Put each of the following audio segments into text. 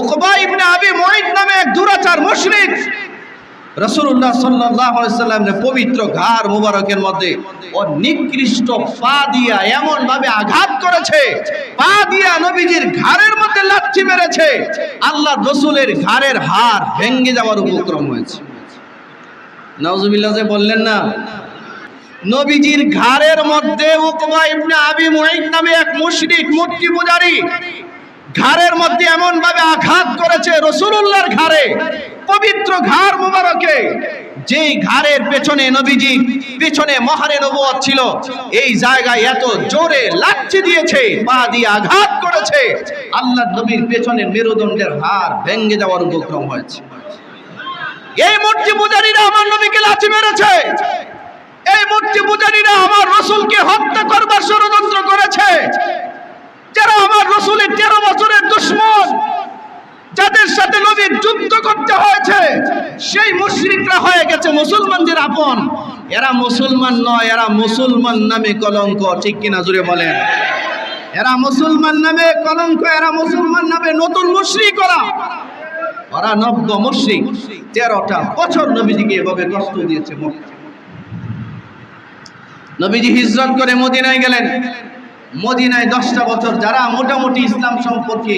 উকবা ইবনে আবি মুঈদ নামে এক দুরাচার মুশরিক রাসূলুল্লাহ সাল্লাল্লাহু আলাইহি সাল্লামের পবিত্র ঘাড় মুবারকের মধ্যে ও নিকৃষ্ট পা দিয়া এমন ভাবে আঘাত করেছে। পা দিয়া নবীজির ঘাড়ের মধ্যে লাথি মেরেছে। আল্লাহ রসুলের ঘাড়ের হাড় ভেঙে যাওয়ার উপক্রম হয়েছে। নাউজুবিল্লাহ যে বললেন না, নবীজির ঘাড়ের মধ্যে উকবা ইবনে আবি মুঈদ নামে এক মুশরিক মূর্তি পূজারী ঘাড়ের মধ্যে এমন ভাবে আঘাত করেছে রসুলুল্লাহর ঘাড়ে, পবিত্র ঘাড় মুবারকে। যেই ঘাড়ের পেছনে নবীজি, পেছনে মহারে নবুয়ত ছিল, এই জায়গায় এত জোরে লাচ্ছি দিয়েছে, পা দিয়ে আঘাত করেছে। আল্লাহ নবীর পেছনে মেরুদণ্ডের হাড় ভেঙে যাওয়ার উপক্রম হয়েছে। এই মূর্তি পূজারীরা আমার নবীকে লাথি মেরেছে। এই মূর্তি পূজারীরা আমার রসুলকে হত্যা করবার ষড়যন্ত্র করেছে। যারা আমার রসুলের তেরো বছরের দুশ্মন, যাদের সাথে নবীর যুদ্ধ করতে হয়েছে, সেই মুশরিকরা হয়ে গেছে মুসলমানদের আপন। এরা মুসলমান নয়, এরা মুসলমান নামে কলঙ্ক, ঠিক কিনা জুড়ে বলেন? এরা মুসলমান নামে কলঙ্ক, এরা মুসলমান নামে নতুন মুশরিক করা ওরা নব্য মুশরিক, তেরোটা বছর নবীজিকে এভাবে কষ্ট দিয়েছে নবীজি হিজরত করে মদিনায় গেলেন। মদিনায় দশটা বছর যারা মোটামুটি ইসলাম সম্পর্কে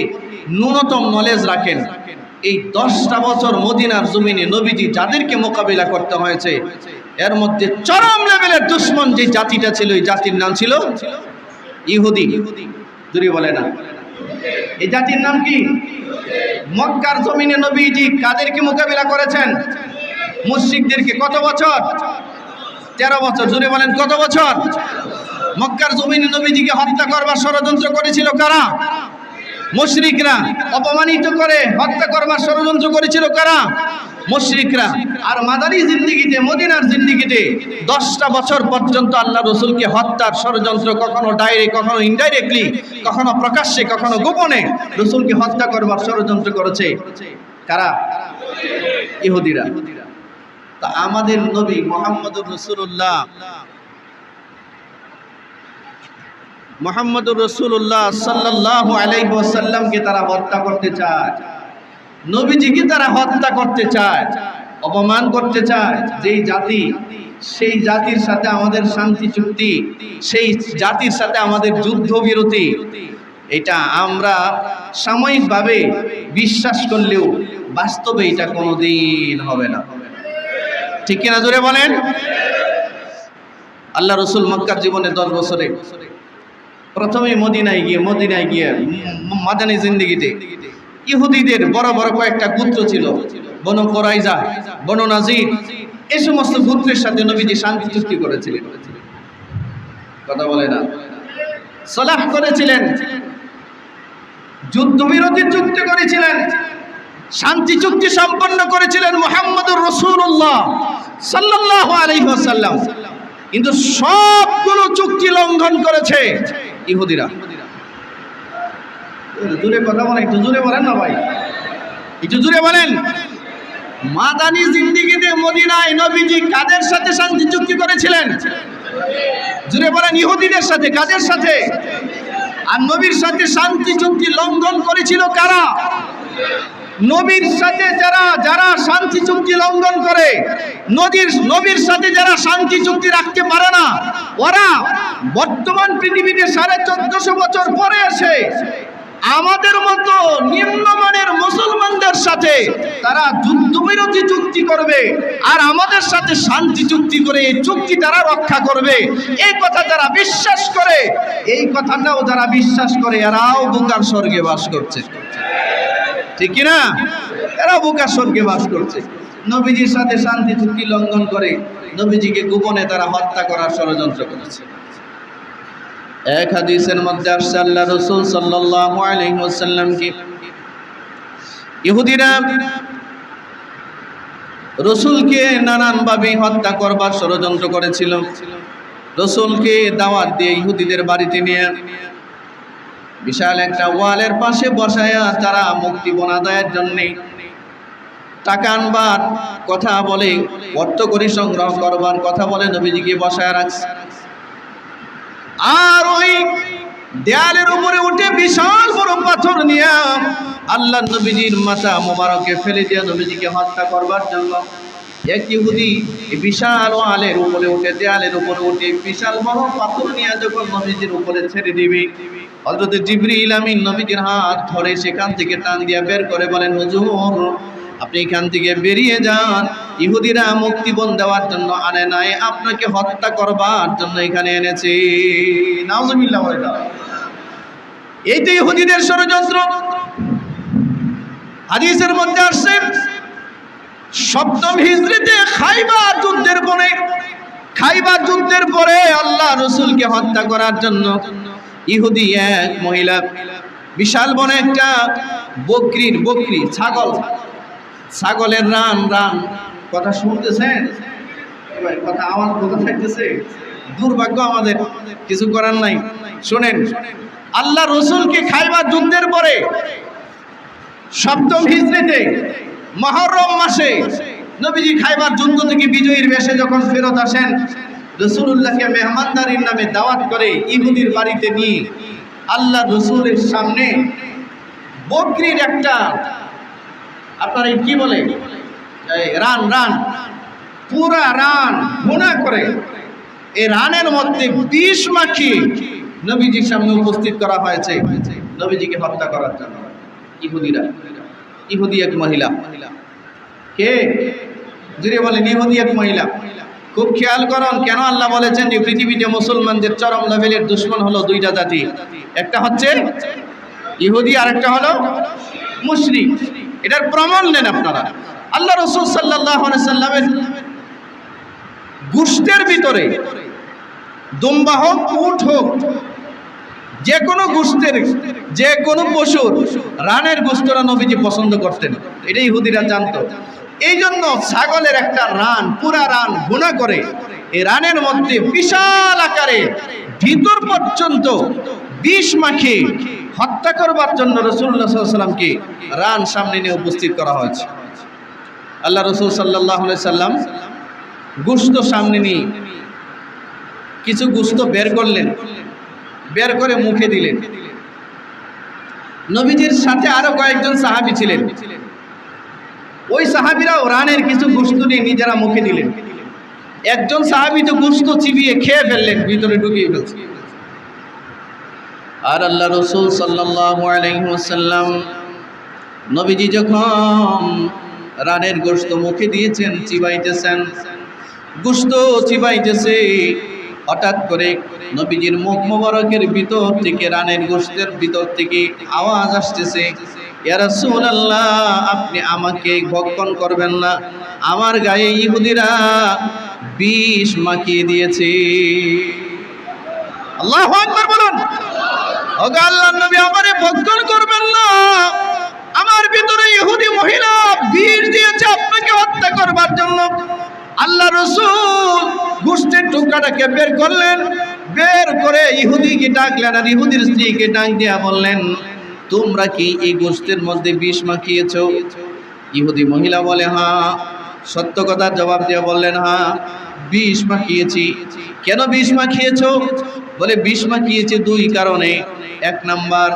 ন্যূনতম নলেজ রাখেন, এই দশটা বছর মদিনার জমিনে নবীজি যাদেরকে মোকাবিলা করতে হয়েছে, এর মধ্যে চরম লেভেলের দুশ্মন যে জাতিটা ছিল, এই জাতির নাম ছিল ইহুদি। দূরে বলে না। এই জাতির নাম কি? মক্কার জমিনে নবীজি কাদেরকে মোকাবিলা করেছেন? মুশরিকদেরকে কত বছর? তেরো বছর। জুড়ে বলেন, কত বছর? মক্কার জমিনে নবীজিকে হত্যা করবার ষড়যন্ত্র করেছিল কারা? মুশরিকরা। অপমানিত করে হত্যা করবার ষড়যন্ত্র করেছিল কারা? মুশরিকরা। আর মাদারি জিন্দিগিতে, মদিনার জিন্দিগিতে দশটা বছর পর্যন্ত আল্লাহ রসুলকে হত্যার ষড়যন্ত্র কখনো ডাইরেক্ট কখনো ইনডাইরেক্টলি কখনো প্রকাশ্যে, কখনো গোপনে রসুলকে হত্যা করবার ষড়যন্ত্র করেছে কারা? ইহুদিরা। তা আমাদের নবী মোহাম্মদুর রসুল্লাহ মোহাম্মদুর রসুল্লাহ সাল্লাহ আলাইসাল্লামকে তারা হত্যা করতে চায়। নবীজিকে তারা হত্যা করতে চায়, অপমান করতে চায়। যেই জাতি, সেই জাতির সাথে আমাদের শান্তি চুক্তি, সেই জাতির সাথে আমাদের যুদ্ধ বিরতি, এটা আমরা সাময়িকভাবে বিশ্বাস করলেও বাস্তবে এটা কোনোদিন হবে না। ঠিক কিনা জোরে বলেন? আল্লাহ রসুল মক্কার জীবনে দশ বছরে প্রথমে মদিনায় গিয়ে মদিনায় গিয়ে মাদানী জিন্দিগিতে ইহুদিদের বড় বড় কয়েকটা গুত্র ছিল, বন কোরাইজা, বন নাজির এই সমস্ত গুত্রের সাথে নবীজি শান্তি চুক্তি করেছিলেন। কথা বলে না। সলাহ করেছিলেন, যুদ্ধবিরতি চুক্তি করেছিলেন, শান্তি চুক্তি সম্পন্ন করেছিলেন মোহাম্মদুর রসুল্লাহ সাল্লাহ আলহিহাসাল্লাম কিন্তু সবগুলো চুক্তি লঙ্ঘন করেছে। ইহুদিরা। দূরে কথা বলেন, একটু জুড়ে বলেন না ভাই। একটু জুড়ে বলেন। মাদানি জিন্দিগিতে মদিনায় নবীজি কাদের সাথে শান্তি চুক্তি করেছিলেন? জুড়ে বলেন, ইহুদিদের সাথে, কাদের সাথে? আর নবীর সাথে শান্তি চুক্তি লঙ্ঘন করেছিল কারা? নবীর সাথে যারা যারা শান্তি চুক্তি লঙ্ঘন করে, নদীর, নবীর সাথে যারা শান্তি চুক্তি রাখতে পারে না, ওরা বর্তমান পৃথিবীতে সাড়ে চোদ্দশো বছর পরে এসে আমাদের মতো নিম্নমানের মুসলমানদের সাথে তারা যুদ্ধবিরতি চুক্তি করবে আর আমাদের সাথে শান্তি চুক্তি করে এই চুক্তি তারা রক্ষা করবে। এই কথা যারা বিশ্বাস করে, এই কথাটাও যারা বিশ্বাস করে, এরাও বুকার স্বর্গে বাস করছে। ঠিক কি না এরা বুকার স্বর্গে বাস করছে। নবীজির সাথে শান্তি চুক্তি লঙ্ঘন করে নবীজিকে গোপনে তারা হত্যা করার ষড়যন্ত্র করেছে। এক হাদিসের মধ্যে আসছে, আল্লাহ রসুল সাল্লাল্লাহু আলাইহি ওয়াসাল্লামকে ইহুদিরা রসুলকে নানানভাবে হত্যা করবার ষড়যন্ত্র করেছিল। রসুলকে দাওয়াত দিয়ে ইহুদিদের বাড়িতে নিয়ে বিশাল একটা ওয়ালের পাশে বসায়া তারা মুক্তি বনাদায়ের জন্যে টাকা আনবার কথা বলে, অর্থ করি সংগ্রহ করবার কথা বলে নবীজিকে বসায় রাখছে। আর ওই দেয়ালের উপরে উঠে বিশাল বড় পাথর নিয়ে আল্লাহ নবীজির মাথা মোবারকে ফেলে দিয়ে নবীজিকে হত্যা করবার জন্য এক ইহুদি বিশাল আলের উপরে উঠে, দেয়ালের উপরে উঠে বিশাল বড় পাথর নিয়ে যখন নবীজির উপরে ছেড়ে দিবে হযরত জিবরিল আমিন নবীজির হাত ধরে সেখান থেকে টান দিয়ে বের করে বলেন, হুজুর, আপনি এখান থেকে বেরিয়ে যান। ইহুদিরা মুক্তিপণ দেওয়ার জন্য আনে নাই, আপনাকে হত্যা করবার জন্য এখানে এনেছে। বলে এই তো ইহুদিদের ষড়যন্ত্র, হাদিসের মধ্যে আসছে, সপ্তম হিজরিতে খাইবার যুদ্ধের পরে, খাইবার যুদ্ধের পরে আল্লাহ রসুলকে হত্যা করার জন্য ইহুদি এক মহিলা, বিশাল বনে একটা বকরির বকরি, ছাগল। ছাগলের রান রান। কথা শুনতেছেন? এবার কথা আমার কথা থাকতেছে। দুর্ভাগ্য আমাদের, কিছু করার নাই। শোনেন, আল্লাহ রসুলকে খাইবার যুদ্ধের পরে সপ্তম হিজড়িতে, মহরম মাসে নবীজি খাইবার যুদ্ধ থেকে বিজয়ীর বেশে যখন ফেরত আসেন রসুল্লাহকে মেহমানদারির নামে দাওয়াত করে ইহুদির বাড়িতে নিয়ে আল্লাহ রসুলের সামনে বকরির একটা, আপনার কি বলে? Run run. পুরা রান ভুনা করে। এই রানের মধ্যে বিষ মাখিয়ে নবীজির সামনে উপস্থিত করা হয়েছে। নবীজিকে হত্যা করার জন্য। ইহুদিরা। ইহুদি এক মহিলা মহিলা। কে? জুড়ে বলেন, ইহুদি এক মহিলা। খুব খেয়াল করুন, কেন আল্লাহ বলেছেন যে পৃথিবীতে মুসলমানদের চরম লেভেলের দুশ্মন হলো দুইটা জাতি। একটা হচ্ছে ইহুদি আর একটা হলো মুশরিক। এটার প্রমাণ নেন আপনারা। আল্লাহ রসুল সাল্লাহ সাল্লামের ভিতরে, দুম্বা হোক উঠ হোক, যে কোনো গোষ্ঠের, যে কোনো পশুর রানের গোষ্ঠরা নবীজি পছন্দ করতেন। এটাই হুদিরা জানতো। এই জন্য ছাগলের একটা রান, পুরা রান গুণা করে। এই রানের মধ্যে বিশাল আকারে ভিতর পর্যন্ত বিষ মাখে হত্যা করবার জন্য রসুল্লাহ সাল্লামকে রান সামনে নিয়ে উপস্থিত করা হয়েছে। আল্লাহ রসুল সাল্লাহ সাল্লাম গুস্ত সামনে নিয়ে কিছু গুস্ত বের করলেন, বের করে মুখে দিলেন। নবীজির সাথে আরও কয়েকজন সাহাবি ছিলেন। ওই সাহাবিরাও রানের কিছু গুস্ত নিয়ে নিজেরা মুখে দিলেন। একজন সাহাবি তো গুস্ত চিবিয়ে খেয়ে ফেললেন, ভিতরে ঢুকিয়ে ফেলছে। আর আল্লাহ রসুল সাল্লাম নবীজি যখন রানের গোস্ত মুখে দিয়েছেন, চিবাইতেছেন গুস্ত চিবাইতেছে, হঠাৎ করে নবীজির মুখ মোবারকের ভিতর থেকে, রানের গোষ্ঠের ভিতর থেকে আওয়াজ আসতেছে। আল্লাহ আপনি আমাকে ভক্ষণ করবেন না। আমার গায়ে ইহুদিরা বিষ মাখিয়ে দিয়েছে। আল্লাহ আকবার বলুন। ওগো আমারে ভক্ষণ করবেন না। আমার ভিতরে ইহুদি মহিলা বিষ দিয়েছে, আপনাকে হত্যা করবার জন্য। আল্লাহ রসুল গোষ্ঠীর টুকরাটাকে বের করলেন। বের করে ইহুদিকে ডাকলেন আর ইহুদির স্ত্রীকে ডাক দিয়া বললেন তোমরা কি এই গোষ্ঠীর মধ্যে বিষ মাখিয়েছ? ইহুদি মহিলা বলে হ্যাঁ সত্য কথার জবাব দিয়ে বললেন হ্যাঁ বিষ মাখিয়েছি। কেন বিষ মাখিয়েছ? বলে, বিষ মাখিয়েছি দুই কারণে। এক নাম্বার,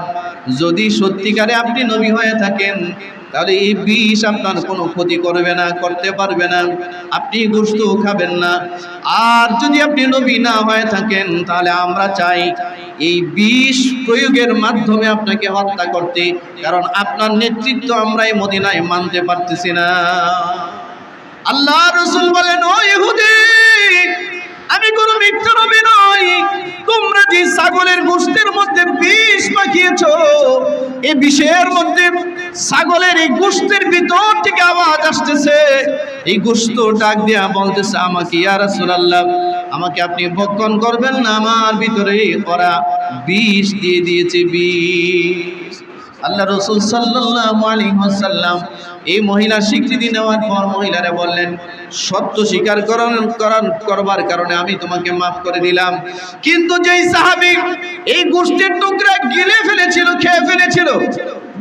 যদি সত্যিকারে আপনি নবী হয়ে থাকেন তাহলে এই বিষ আপনার কোনো ক্ষতি করবে না, করতে পারবে না। আপনি গোস্ত খাবেন না। আর যদি আপনি নবী না হয়ে থাকেন, তাহলে আমরা চাই এই বিষ প্রয়োগের মাধ্যমে আপনাকে হত্যা করতে। কারণ আপনার নেতৃত্ব আমরা এই মদিনায় মানতে পারতেছি না। আল্লাহ রসুল বলেন, ও ইহুদি, আমি কোনো মিথ্যা নই। তোমরা যে ছাগলের গোষ্ঠের মধ্যে বিষ মাখিয়েছ, এ বিষের মধ্যে ছাগলের এই গোষ্ঠের ভিতর থেকে আওয়াজ আসতেছে। এই গোষ্ঠ ডাক দিয়া বলতেছে, আমাকে ইয়া রাসূলুল্লাহ, আমাকে আপনি ভক্ষণ করবেন না, আমার ভিতরে ওরা বিষ দিয়ে দিয়েছে, বিষ। আল্লাহ রসুল সাল্লাল্লাহু আলাইহি ওয়াসাল্লাম এই মহিলা স্বীকৃতি নেওয়ার পর মহিলারা বললেন, সত্য স্বীকার করার করবার কারণে আমি তোমাকে মাফ করে দিলাম। কিন্তু যেই সাহাবী এই গোষ্ঠীর টুকরা গিলে ফেলেছিল, খেয়ে ফেলেছিল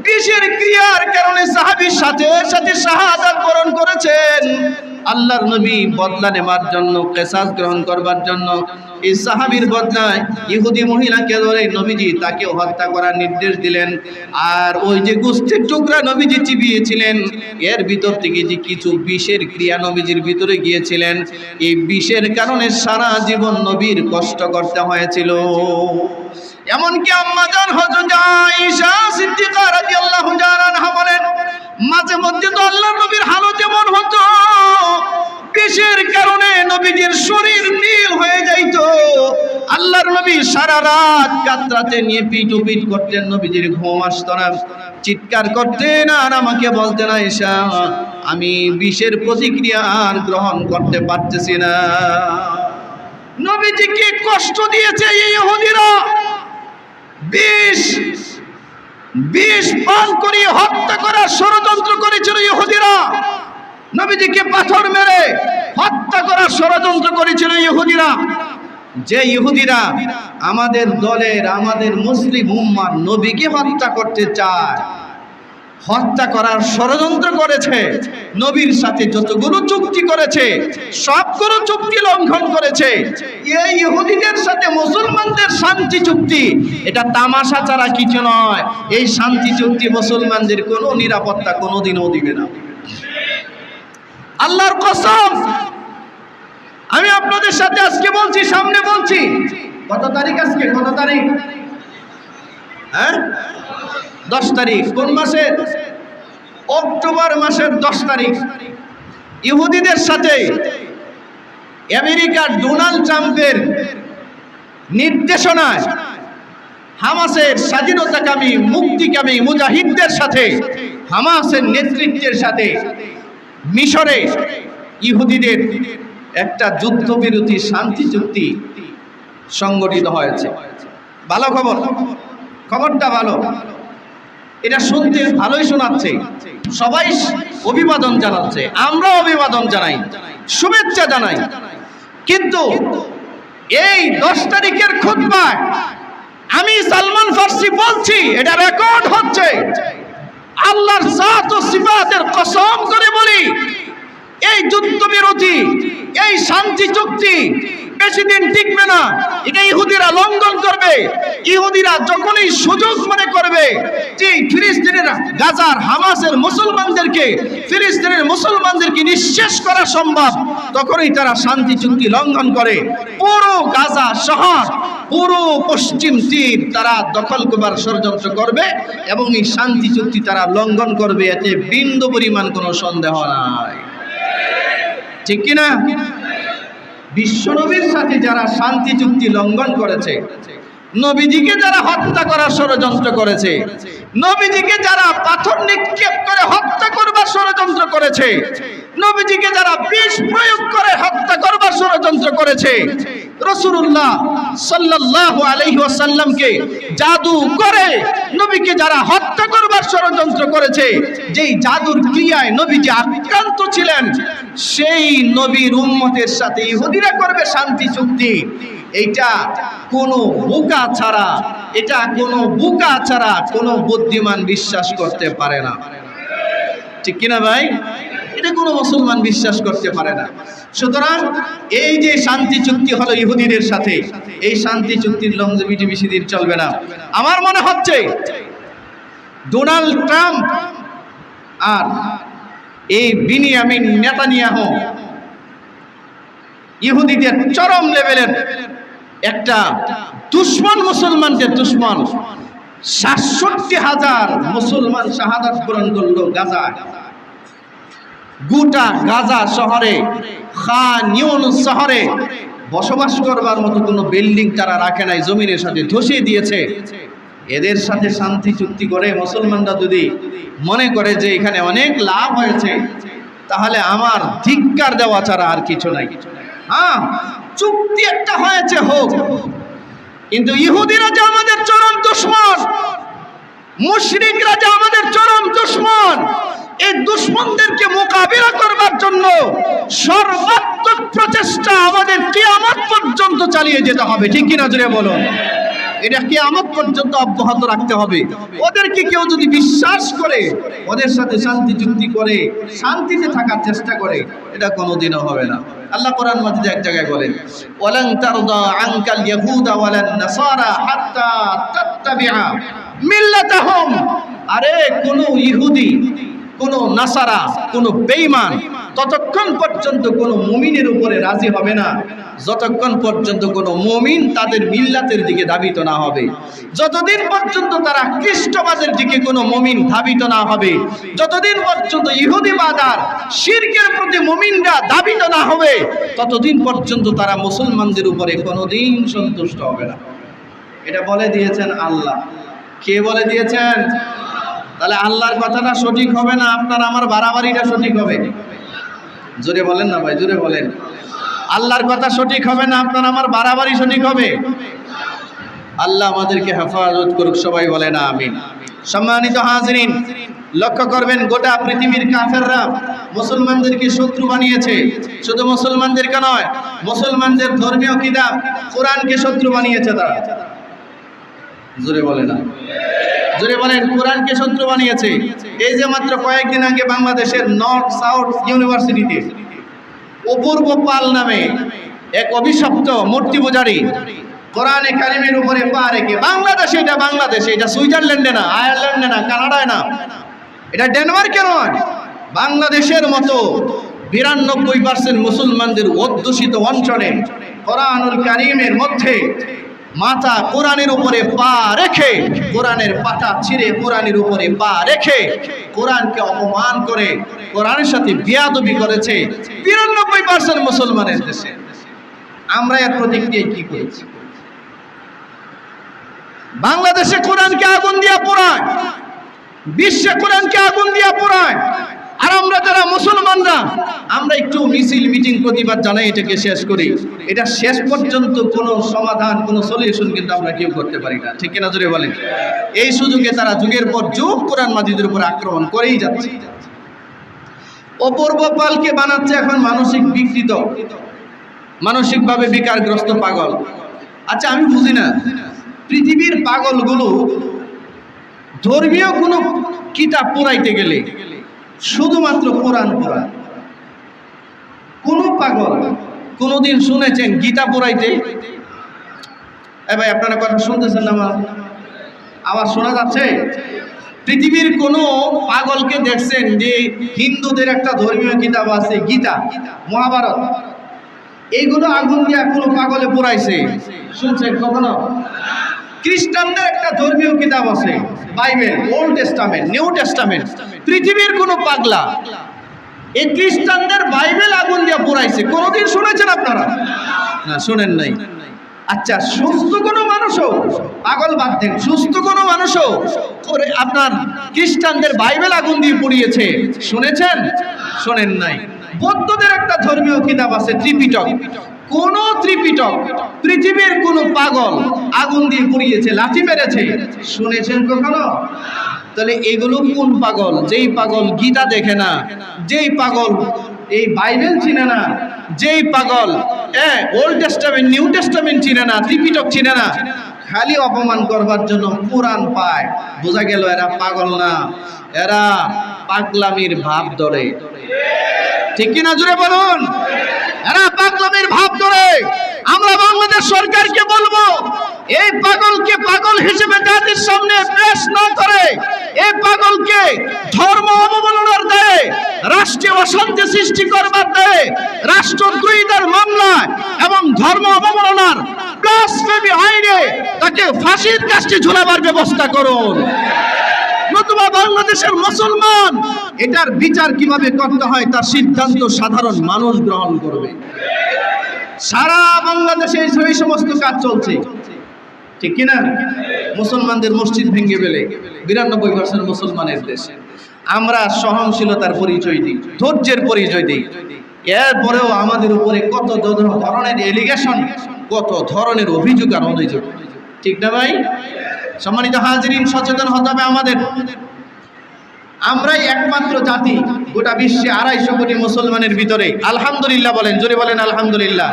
বিষের ক্রিয়ার কারণে সাহাবীর সাথে সাথে শাহাদাত বরণ করেছেন। আল্লাহর নবী বদলা নেবার জন্য, কেসাস গ্রহণ করবার জন্য, এই সাহাবীর বদলায় ইহুদি মহিলাকে ধরে নবীজি তাকে হত্যা করার নির্দেশ দিলেন। আর ওই যে গোষ্ঠীর টুকরা নবীজি চিবিয়েছিলেন, এর ভিতর থেকে যে কিছু বিষের ক্রিয়া নবীজির ভিতরে গিয়েছিলেন, এই বিষের কারণে সারা জীবন নবীর কষ্ট করতে হয়েছিল। এমনকি আম্মাজান হযরত আয়েশা সিদ্দিকা রাদিয়াল্লাহু তাআলা বলেন, মাঝে মধ্যে তো আল্লাহ নবীর হালত এমন হতো, বিষের কারণে নবীজির শরীর নীল হয়ে যাইতো। আল্লাহর নবী সারা রাত কাতরাতে নিয়ে পিট পিট করতেন, নবীজির ঘুম আসতো না। চিৎকার করতেন আর আমাকে বলতেন, আয়েশা, আমি বিষের প্রতিক্রিয়া গ্রহণ করতে পারতেছি না। নবীজিকে কষ্ট দিয়েছে এই ইহুদিরা। বিষ বিষ পান করিয়ে হত্যা করার ষড়যন্ত্র করেছিল ইহুদিরা। নবীজিকে পাথর মেরে হত্যা করার ষড়যন্ত্র করেছিল ইহুদিরা। যে ইহুদিরা আমাদের দলের, আমাদের মুসলিম উম্মার নবীকে হত্যা করতে চায় হত্যা করার ষড়যন্ত্র করেছে। নবীর সাথে যতগুলো চুক্তি করেছে, সবগুলো চুক্তি লঙ্ঘন করেছে। এই ইহুদিদের সাথে মুসলমানদের শান্তি চুক্তি, এটা তামাশা ছাড়া কিছু নয়। এই শান্তি চুক্তি মুসলমানদের কোনো নিরাপত্তা কোনোদিনও দিবে না। আল্লাহর কসম, আমি আপনাদের সাথে আজকে বলছি, সামনে বলছি। কত তারিখ আজকে? কত তারিখ? হ্যাঁ? দশ তারিখ। কোন মাসের অক্টোবর মাসের দশ তারিখ। ইহুদিদের সাথে আমেরিকার ডোনাল্ড ট্রাম্পের নির্দেশনায় হামাসের স্বাধীনতাকামী, মুক্তিকামী মুজাহিদদের সাথে, হামাসের নেতৃত্বের সাথে মিশরে ইহুদিদের একটা যুদ্ধবিরতি, শান্তি চুক্তি সংগঠিত হয়েছে। ভালো খবর? খবরটা ভালো। এটা শুনতে ভালোই শোনাচ্ছে। সবাই অভিবাদন জানাচ্ছে। আমরা অভিবাদন জানাই। শুভেচ্ছা জানাই। কিন্তু এই দশ তারিখের খুতবায় আমি সালমান ফার্সি বলছি, এটা রেকর্ড হচ্ছে। আল্লাহর জাত ও সিফাতের কসম করে বলি, এই যুদ্ধবিরতি এই শান্তি চুক্তি বেশি দিন টিকবে না। এটা ইহুদিরা লঙ্ঘন করবে। ইহুদিরা যখনই সুযোগ মনে করবে যে ফিলিস্তিনের গাজার, হামাসের মুসলমানদেরকে, ফিলিস্তিনের মুসলমানদেরকে নিঃশেষ করা সম্ভব, তখনই তারা শান্তি চুক্তি লঙ্ঘন করে। পুরো গাজা শহর, পুরো পশ্চিম তীর তারা দখল করবার ষড়যন্ত্র করবে এবং এই শান্তি চুক্তি তারা লঙ্ঘন করবে, এতে বিন্দু পরিমাণ কোনো সন্দেহ নাই। ঠিক কিনা? বিশ্বনবীর সাথে যারা শান্তি চুক্তি লঙ্ঘন করেছে নবীজিকে যারা হত্যা করার ষড়যন্ত্র করেছে, নবীজিকে যারা পাথর নিক্ষেপ করে হত্যা করবার ষড়যন্ত্র করেছে, নবীজিকে যারা বিষ প্রয়োগ করে হত্যা করবার ষড়যন্ত্র করেছে রসুল্লাহ সাল্লাল্লাহু আলাইহি ওয়াসাল্লামকে জাদু করে নবীকে যারা হত্যা করবার ষড়যন্ত্র করেছে, যেই জাদুর ক্রিয়ায় নবীজি আক্রান্ত ছিলেন, সেই নবীর উম্মতের সাথে ইহুদিরা করবে শান্তি চুক্তি। এটা কোনো বোকা ছাড়া, এটা কোনো বোকা ছাড়া কোনো বুদ্ধিমান বিশ্বাস করতে পারে না। ঠিক কিনা ভাই? এটা কোনো মুসলমান বিশ্বাস করতে পারে না। সুতরাং এই যে শান্তি চুক্তি হলো ইহুদিদের সাথে, এই শান্তি চুক্তির লংজিভিটি বেশি দিন চলবে না। আমার মনে হচ্ছে ডোনাল্ড ট্রাম্প আর এই বিনিয়ামিন নেতানিয়াহু ইহুদিদের চরম লেভেলের একটা দুশ্মন মুসলমানদের দুশ্মন সাতষট্টি হাজার মুসলমান শাহাদাত পূরণ করল গাজা গোটা গাজা শহরে, খান শহরে বসবাস করবার মতো কোনো বিল্ডিং তারা রাখে নাই, জমিনের সাথে ধসিয়ে দিয়েছে। এদের সাথে শান্তি চুক্তি করে মুসলমানরা যদি মনে করে যে এখানে অনেক লাভ হয়েছে, তাহলে আমার ধিক্কার দেওয়া ছাড়া আর কিছু নাই। হ্যাঁ চুক্তি একটা হয়েছে হোক। কিন্তু ইহুদিরা যে আমাদের চরম দুশ্মন, মুশরিকরা যে আমাদের চরম দুশ্মন, এই দুশ্মনদেরকে মোকাবিলা করবার জন্য সর্বাত্মক প্রচেষ্টা আমাদের কেয়ামত পর্যন্ত চালিয়ে যেতে হবে। ঠিক কিনা জুড়ে বলুন? এটা কিয়ামত পর্যন্ত অব্যাহত রাখতে হবে। ওদেরকে কেউ যদি বিশ্বাস করে, ওদের সাথে শান্তি চুক্তি করে, শান্তিতে থাকার চেষ্টা করে, এটা কোনোদিনও হবে না। আল্লাহ কোরআন মাজিদে এক জায়গায় বলেন, ওয়ালান তারদা আনকাল ইয়াহুদা ওয়ালান নাসারা হাত্তা তাত্তাবিআ মিল্লাতাহুম। আরে কোন ইহুদি, কোন নাসারা, কোন বেঈমান ততক্ষণ পর্যন্ত কোনো মমিনের উপরে রাজি হবে না। যতক্ষণ পর্যন্ত কোনো মমিন তাদের মিল্লাতের দিকে ধাবিত না হবে। যতদিন পর্যন্ত তারা খ্রিস্টবাদের দিকে কোনো মমিন ধাবিত না হবে, যতদিন পর্যন্ত ইহুদিবাদ আর শিরকের প্রতি মমিনরা ধাবিত না হবে, ততদিন পর্যন্ত তারা মুসলমানদের উপরে কোনোদিন সন্তুষ্ট হবে না। এটা বলে দিয়েছেন আল্লাহ। কে বলে দিয়েছেন? তাহলে আল্লাহর কথাটা সঠিক হবে না? আপনার আমার বাড়াবাড়িটা সঠিক হবে। জোরে বলেন না ভাই, জোরে বলেন। আল্লাহর কথা সঠিক হবে না, আপনার আমার বাড়াবাড়ি সঠিক হবে? আল্লাহ আমাদেরকে হেফাজত করুক, সবাই বলে না আমিন। সম্মানিত হাজরিন, লক্ষ্য করবেন, গোটা পৃথিবীর কাফেররা মুসলমানদেরকে শত্রু বানিয়েছে। শুধু মুসলমানদেরকে নয়, মুসলমানদের ধর্মীয় কিতাব, কোরআনকে শত্রু বানিয়েছে তারা। জোরে বলে না। জোরে বলেন, কোরআনকে শত্রু বানিয়েছে। এই যে মাত্র কয়েকদিন আগে বাংলাদেশের নর্থ সাউথ ইউনিভার্সিটিতে অপূর্ব পাল নামে এক অভিশপ্ত মূর্তি পূজারী কোরআনে কারিমের উপরে পা রেখে, বাংলাদেশে এটা বাংলাদেশে এটা, সুইজারল্যান্ডে না, আয়ারল্যান্ডে না, কানাডায় না। এটা ডেনমার্কে নয়, বাংলাদেশের মতো বিরানব্বই পার্সেন্ট মুসলমানদের অধ্যুষিত অঞ্চলে কোরআনুল কারিমের মধ্যে মাথা কোরআনের উপরে পা রেখে, কোরআনের পাতা ছিঁড়ে কোরআনের উপরে পা রেখে, কোরআনকে অপমান করে, কোরআনের সাথে বিয়াদবি করেছে বিরানব্বই পার্সেন্ট মুসলমানের দেশে। আমরা এর প্রতিক্রিয়ায় কি করেছি? বাংলাদেশে কোরআনকে আগুন দিয়া পোড়ায়, বিশ্বে কোরআনকে আগুন দিয়া পোড়ায় আর আমরা যারা মুসলমানরা আমরা একটু মিছিল, মিটিং, প্রতিবাদ জানাই এটাকে শেষ করি। এটা শেষ পর্যন্ত কোনো সমাধান, কোনো সলিউশন কিন্তু আমরা কেউ করতে পারি না। ঠিক কিনা জোরে বলেন? এই সুযোগে তারা যুগের পর যুগ কোরআন মাজিদের উপর আক্রমণ করেই যাচ্ছে। অপূর্ব পালকে বানাচ্ছে এখন মানসিক বিকৃত, মানসিকভাবে বিকারগ্রস্ত পাগল। আচ্ছা আমি বুঝি না। পৃথিবীর পাগলগুলো ধর্মীয় কোনো কিতাব পড়াইতে গেলে শুধুমাত্র কোরআন পড়া। কোন পাগল কোনোদিন শুনেছেন, গীতা পড়াইতে? এ ভাই, আপনারা কথা শুনতেছেন না আমার? আওয়াজ শোনা যাচ্ছে? পৃথিবীর কোনো পাগলকে দেখছেন যে হিন্দুদের একটা ধর্মীয় কিতাব আছে, গীতা, মহাভারত। এইগুলো আগুন দিয়া কোনো পাগলে পড়াইছে। শুনছেন কখনো? খ্রিস্টানদের একটা ধর্মীয় কিতাব আছে, Bible, old testament, new testament. পৃথিবীর কোনো পাগলা। এই খ্রিস্টানদের বাইবেল আগুন দিয়ে পোড়াইছে। কোনোদিন শুনেছেন আপনারা? না, শুনেন নাই। আচ্ছা সুস্থ কোনো মানুষও, পাগল বাদ দেন সুস্থ কোনো মানুষও আপনার খ্রিস্টানদের বাইবেল আগুন দিয়ে পুড়িয়েছে। শুনেছেন? শোনেন নাই। বৌদ্ধদের একটা ধর্মীয় কিতাব আছে, ত্রিপিটক। কোন ত্রিপিটক পৃথিবীর কোন পাগল আগুন দিয়ে পুড়িয়েছে লাঠি মেরেছে? শুনেছেন কখনো? তাহলে এগুলো কোন পাগল? যেই পাগল গীতা দেখে না, যেই পাগল এই বাইবেল চিনে না, যেই পাগল হ্যাঁ ওল্ড টেস্টামেন্ট নিউ টেস্টামেন্ট চিনে না, ত্রিপিটক চিনে না, খালি অপমান করবার জন্য কোরআন পায়। বোঝা গেল এরা পাগল না, এরা পাগলামির ভাব ধরে। ঠিক কিনা জুড়ে বলুন? এরা পাগলামির ভাব ধরে। আমরা বাংলাদেশ সরকারকে বলব, এই পাগলকে পাগল হিসেবে জাতির সামনে পেশ না করে, এই পাগলকে ধর্ম অবমাননার দেয়, রাষ্ট্রীয় অশান্তি সৃষ্টি করবার দেয় রাষ্ট্রদ্রোহিতার মামলায় এবং ধর্ম অবমাননার ব্লাসফেমি আইনে তাকে ফাঁসির কাজটি ঝুলাবার ব্যবস্থা করুন। নতুবা বাংলাদেশের মুসলমান, এটার বিচার কীভাবে করতে হয় তার সিদ্ধান্ত সাধারণ মানুষ গ্রহণ করবে। সারা বাংলাদেশে এই সমস্ত কাজ চলছে। ঠিক কিনা? মুসলমানদের মসজিদ ভেঙে ফেলে। বিরানব্বই পার্সেন্ট মুসলমানের দেশে। আমরা সহনশীলতার পরিচয় দিই, ধৈর্যের পরিচয় দিই। এরপরেও আমাদের উপরে কত ধরনের এলিগেশন কত ধরনের অভিযোগ আর অভিযোগ। ঠিক না ভাই? সম্মানিত হাজিরিন, সচেতন হতে হবে আমাদের। আমরাই একমাত্র জাতি। গোটা বিশ্বে আড়াইশো কোটি মুসলমানের ভিতরে। আলহামদুলিল্লাহ বলেন, জোরে বলেন আলহামদুলিল্লাহ।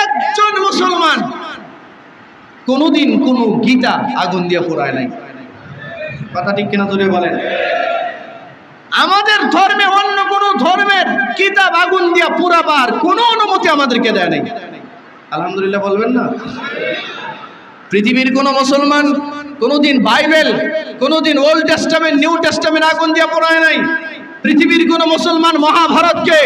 একজন মুসলমান কোনোদিন কোনো গীতা আগুন দিয়ে পোড়ায় নাই। কথা ঠিক কিনা জোরে বলেন? আমাদের ধর্মে অন্য কোন ধর্মের কিতাব আগুন দিয়া পুরাবার কোনো অনুমতি আমাদেরকে দেয় নাই। আলহামদুলিল্লাহ বলবেন না? পৃথিবীর কোন মুসলমান কোনোদিন বাইবেল, কোনোদিন ওল্ড টেস্টামেন্ট, নিউ টেস্টামেন্ট আগুন দিয়া পড়ায় নাই। পৃথিবীর কোন মুসলমান মহাভারতকে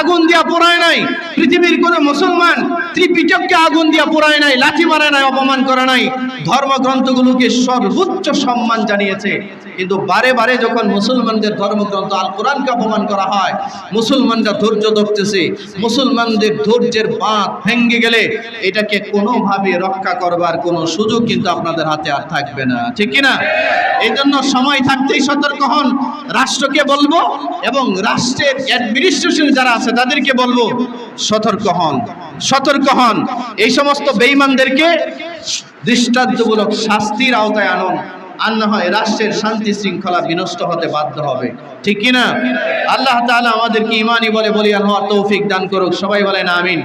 আগুন দিয়া পোড়ায় নাই। পৃথিবীর কোন মুসলমান ত্রিপিটককে আগুন দিয়া পোড়ায় নাই লাঠি মারে নাই, অপমান করে নাই। ধর্মগ্রন্থগুলোকে সর্বোচ্চ সম্মান জানিয়েছে। কিন্তু বারে বারে যখন মুসলমানদের ধর্মগ্রন্থ আল কোরআনকে অপমান করা হয়, মুসলমানরা ধৈর্য ধরতেছে, মুসলমানদের ধৈর্যের বাঁধ ভেঙ্গে গেলে এটাকে কোনোভাবে রক্ষা করবার কোনো সুযোগ কিন্তু আপনাদের হাতে আর থাকবে না। ঠিক কিনা? এই জন্য সময় থাকতেই সতর্ক হন। রাষ্ট্রকে বলব এবং রাষ্ট্রের অ্যাডমিনিস্ট্রেশন যারা আছে তাদেরকে বলব, সতর্ক হন। সতর্ক হন। এই সমস্ত বেঈমানদেরকে দৃষ্টান্তমূলক শাস্তির আওতায় আনুন। আর না হয় রাষ্ট্রের শান্তি শৃঙ্খলা বিনষ্ট হতে বাধ্য হবে। ঠিক কিনা? আল্লাহ তাহলে আমাদেরকে ইমানই বলে বলিয়ান হওয়ার তৌফিক দান করুক। সবাই বলেন আমিন।